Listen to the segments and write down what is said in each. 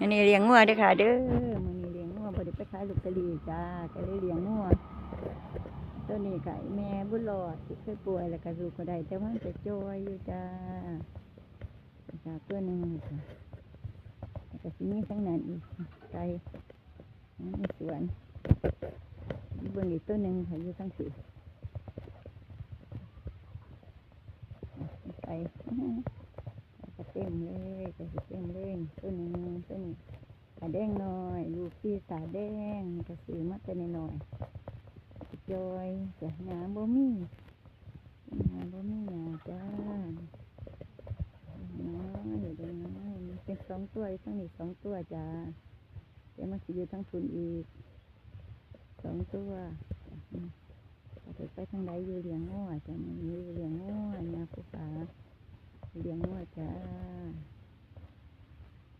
อันนี้เลี้ยงงัวเด้อค่ะ เด้อมื้อนี้เลี้ยงงัวบ่ได้ไปขายลอตเตอรี่จ้าก็เลยเลี้ยงงัวตัวนี้ก็แม่บุญรอดที่เคยป่วยแล้วก็ลูกก็ได้แต่ว่าจะจอยอยู่จ้าจ้าตัวหนึงนี่ค่ะแล้วก็สิมีทั้งนั้นอีกไก่สวนเบิ่งอีกตัวหนึงค่ะอยู่ทั้งสี่ไปก็ เต็มเลยก็สิเต็มเลยตัวนึงตัวนี้ตาแดงหน้อยลูกพี่ตาแดงก็ซื้อมาแต่น้อยจอยจะหนาบ่มีหนาบ่มีหนาจ้าน้อยอยู่เด้อน้อยเป็นสองตัวอยู่ทั้งนี้สองตัวจ้าเดี๋ยวมันสิอยู่ทั้งทุนอีกสองตัวไปทางใดอยู่เลี้ยงง้อจ้ะมันอยู่เลี้ยงง้อยาผู้ฟ้า เลี้ยงวัวจ้า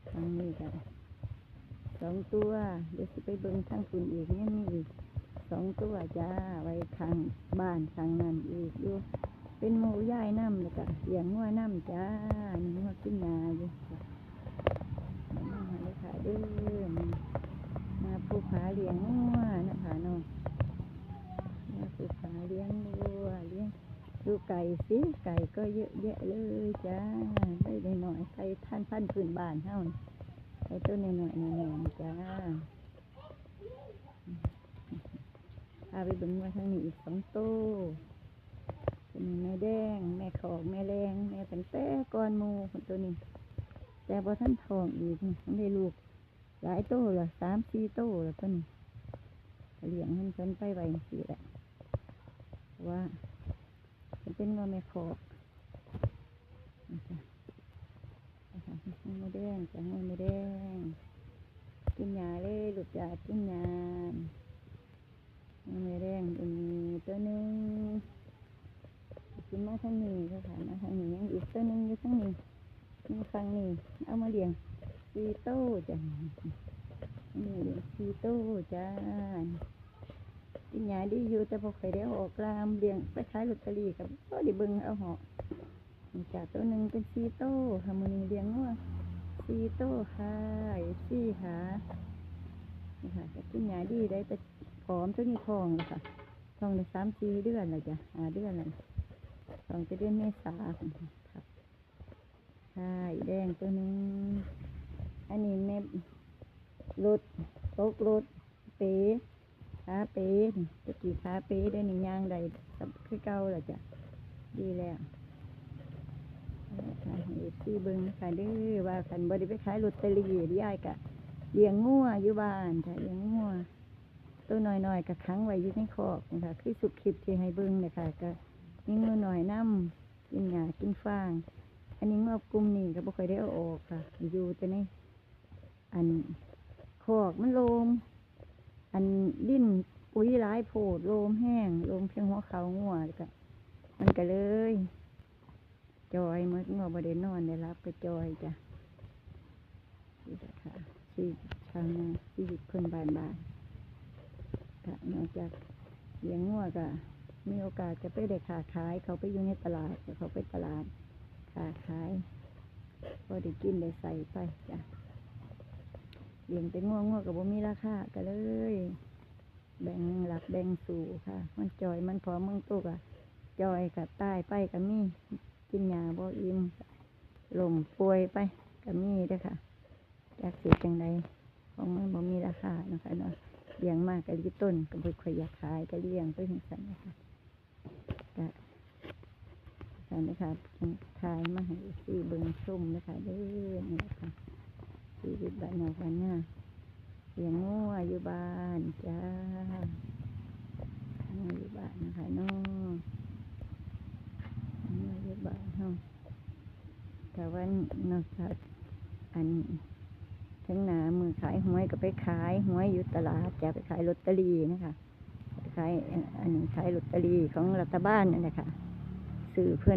ทางนี้จ้ะสองตัว เดี๋ยวสิไปเบิ่งทางคุณอีกยังมีอีกสองตัวจ้า ไว้ข้างบ้านข้างนั้นอีกอยู่เป็นหมูย่ายน้ำเลยจ้ะเลี้ยงวัวน้ำจ้านี่งัวกินนาอยู่จ้ะมาเลยค่ะเด้อมาผู้ขาเลี้ยงวัวนะคะเนาะมาผู้ขาเลี้ยงวัวเลี้ยง ดูไก่สิไก่ก็เยอะแยะเลยจ้าได้ได้หน่อยไก่ท่านพันพื้นบ้านเฮาไก่ตัวน้อยๆหน่อยๆจ้าพาไปบิ่งว่าทางนี้อีกสองตัวตัวนี้แม่แดง แม่ขอกแม่แรงแม่ตั้งแต่ก้อนมูคนตัวนี้ แต่พอท่านทองอีกมันได้ลูก หลายโตละสามสี่โตละตัวนี้เลี้ยงมันเพิ่นไปไว้สี่แหละว่า เป็นงอแม่ขอกนี่จ้ะนะคะงอแม่แดงจ้ะงอแม่แดงกินยาเลยหลูกจ้ากินยางอแม่แดงเป็นตัวนึงกินมาทางนี้ก็ค่ะมาทางนี้ยังอีกตัวนึงอยู่ทางนี้มีฟังนี้เอามาเลี้ยงซีโต้จ้ะนี่เลี้ยงซีโต้จ้า กินยาดีอยู่แต่พอเคยได้ออกกลามเลี้ยงไปขายลอตเตอรี่กับก็ได้เบิ่งเอาหาะนี่จากตัวหนึ่งเป็นซีโต้ฮาร์โมนีเลี้ยงงัวซีโต้ค่ะซี่หานี่ค่ะกินยาดีได้แต่ผอมตัวนี้ทองเลยค่ะทองในสามสี่เดือนเลยจ้ะหาเดือนเลยทองจะเดือนเมษาครับใช่แดงตัวหนึ่งอันนี้แม่รถตกรถเป๋ ขาเป๋นี่ตะกี้ขาเป๋ได้หนึ่งย่างใดกับคือเก่าแล้วจ้ะดีแล้วค่ะเอฟซีเบิ้งค่ะเด้อว่าคันบ่ได้ไปขายลอตเตอรี่ยายกะเลี้ยงงัวอยู่บ้านค่ะเลี้ยงงัวตัวน้อยๆกับขังไว้อยู่ในคอกนะคะคือสุดคลิปที่ให้เบิ้งเนะคะก็มีงัวหน่อยน้ำกินหญ้ากินฟาง อันนี้งัวกลุ่มนี้ก็บ่ค่อยได้เอาออกค่ะ อยู่แต่ในอันคอกมันโลม อันดิ้นปุ๋ยร้ายโผดโลมแห้งโลมเพียงหัวเขางัวแล้วก็มันก็เลย จอยเมื่องัวบไดนอนได้รับก็จอยจ้ะนี่แหละค่ะชีวิตชาวนาชีวิตคนบ้านบ้านก็นอกจากเลี้ยงงัวก็มีโอกาสจะไปได้ขาขาย เขาไปอยู่ในตลาดเขาไปตลาดขาขายพอได้กินได้ใส่ไปจ้ะ เลี้ยงเป็นง่วงง่วงกับบ่มีราคาก็เลย แบ่งหลักแบ่งสู่ค่ะ มันจอยมันพอมึงตุกอะจอยกับตายไปกับมีกินยาบ่อิ่มลมป่วยไปกับมีด้อค่ะจากสิจังใดของมันบ่มีราคานะคะเนาะเลี้ยงมากกับลิต้นกับบุข่อยอยากขายก็เลี้ยงไปถึงสันนะคะก็สันนะคะขายมาให้ซีเบิงชุ่มนะคะเด้อนี่ค่ะ ชีวิตบ้านนอกบ้านนาเลี้ยงงัวอยู่บ้านจ้างัวอยู่บ้านนะคะน้องงัวอยู่บ้านเฮาแต่ว่านอกจากอันทั้งหนามือขายหวยก็ไปขายหวยอยู่ตลาดจะไปขายลอตเตอรี่นะคะขายอันนี้ขายลอตเตอรี่ของรัฐบาลนั่นแหละค่ะซื้อเพื่อน